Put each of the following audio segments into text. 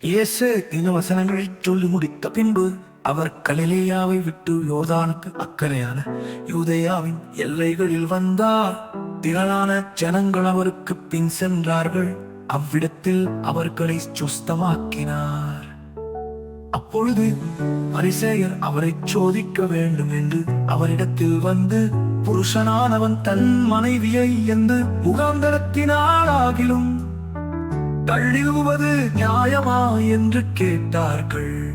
இயேசு இந்த வசனங்களை சொல்லி முடித்த பின்பு அவர் கலிலேயாவை விட்டு யோதானுக்கு அக்கறையான யூதேயாவின் எல்லைகளில் வந்தார். திரளான ஜனங்கள் அவருக்கு பின் சென்றார்கள். அவ்விடத்தில் அவர்களை சுஸ்தமாக்கினார். அப்பொழுது பரிசேயர் அவரை சோதிக்க வேண்டும் என்று அவரிடத்தில் வந்து புருஷனானவன் தன் மனைவியை என்று முகாந்தரத்தினாலாகிலும் தள்ளிடுவது நியாயமா என்று கேட்டார்கள்.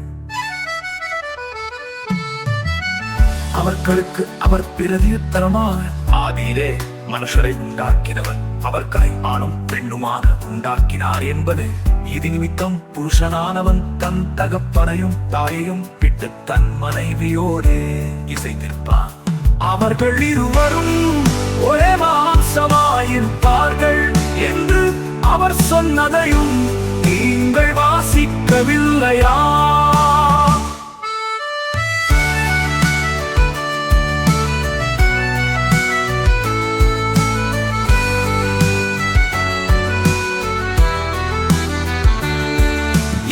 அவர்களுக்கு அவர் பிரதியுத்தரமாக ஆதியிலே மனுஷரை உண்டாக்கினவர். அவர்களை ஆணும் பெண்ணுமாக உண்டாக்கினார் என்பது இது நிமித்தம் புருஷனானவன் தன் தகப்பனையும் தாயையும் விட்டு தன் மனைவியோடு இசைத்திருப்பான். அவர்கள் இருவரும் ஒரே மாசமாயிருப்பார்கள். சொன்னதையும் நீங்கள் வாசிக்கவில்லையா?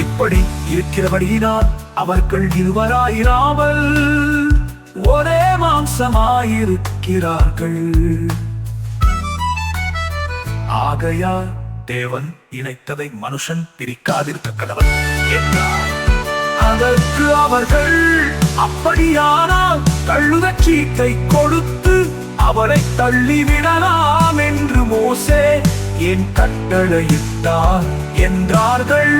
இப்படி இருக்கிறபடியினால் அவர்கள் இருவராயிராமல் ஒரே மாம்சமாயிருக்கிறார்கள். ஆகையால் தேவன் இணைத்ததை மனுஷன் பிரிக்காதிருக்க கடவன் என்றார். அதற்கு அவர்கள் அப்படியானால் தள்ளுதற் சீட்டை கொடுத்து அவரை தள்ளிவிடலாம் என்று மோசே என் கட்டளையிட்டார் என்றார்கள்.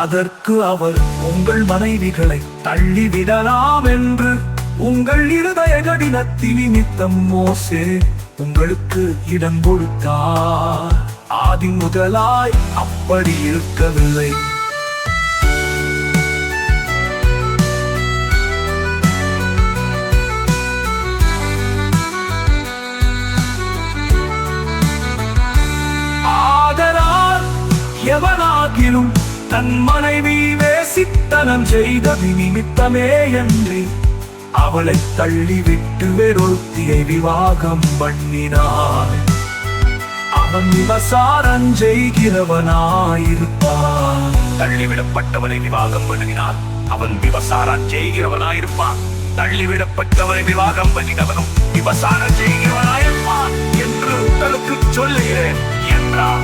அதற்கு அவர் உங்கள் மனைவிகளை தள்ளிவிடலாம் என்று உங்கள் இருதய கடினத்தின் நிமித்தம் மோசே உங்களுக்கு இடம் கொடுத்தார். ஆதி முதலாய் அப்படி இருக்கவில்லை. ஆதலால் எவனாகிலும் தன் மனைவி வேசித்தனம் செய்தது நிமித்தமே என்று அவளை தள்ளிவிட்டு வெறுத்தியை விவாகம் பண்ணினான் அவன் விவசாரம் செய்கிறவனாயிருப்பான். தள்ளிவிடப்பட்டவனை விவாகம் பண்ணினான். அவன் விவசாரம் செய்கிறவனாயிருப்பான். தள்ளிவிடப்பட்டவனை விவாகம் பண்ணினவனும் விவசாரம் செய்கிறவனாயிருப்பான் என்று உங்களுக்கு சொல்லுகிறேன். என்றார்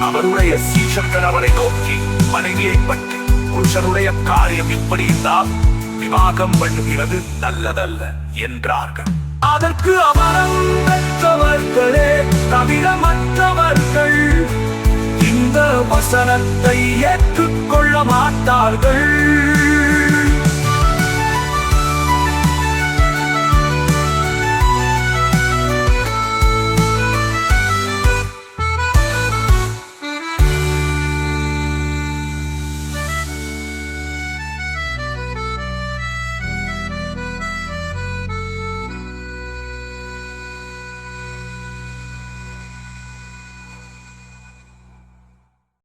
அவருடைய சீஷர்கள் அவரை நோக்கி மனைவியை பற்றி புருஷனுடைய காரியம் இப்படி இருந்தால் விவாகம் பண்ணுகிறது நல்லதல்ல என்றார்கள். அதற்கு அவரம் பெற்றவர்களே தவிர மற்றவர்கள் இந்த வசனத்தை ஏற்றுக்கொள்ள மாட்டார்கள்.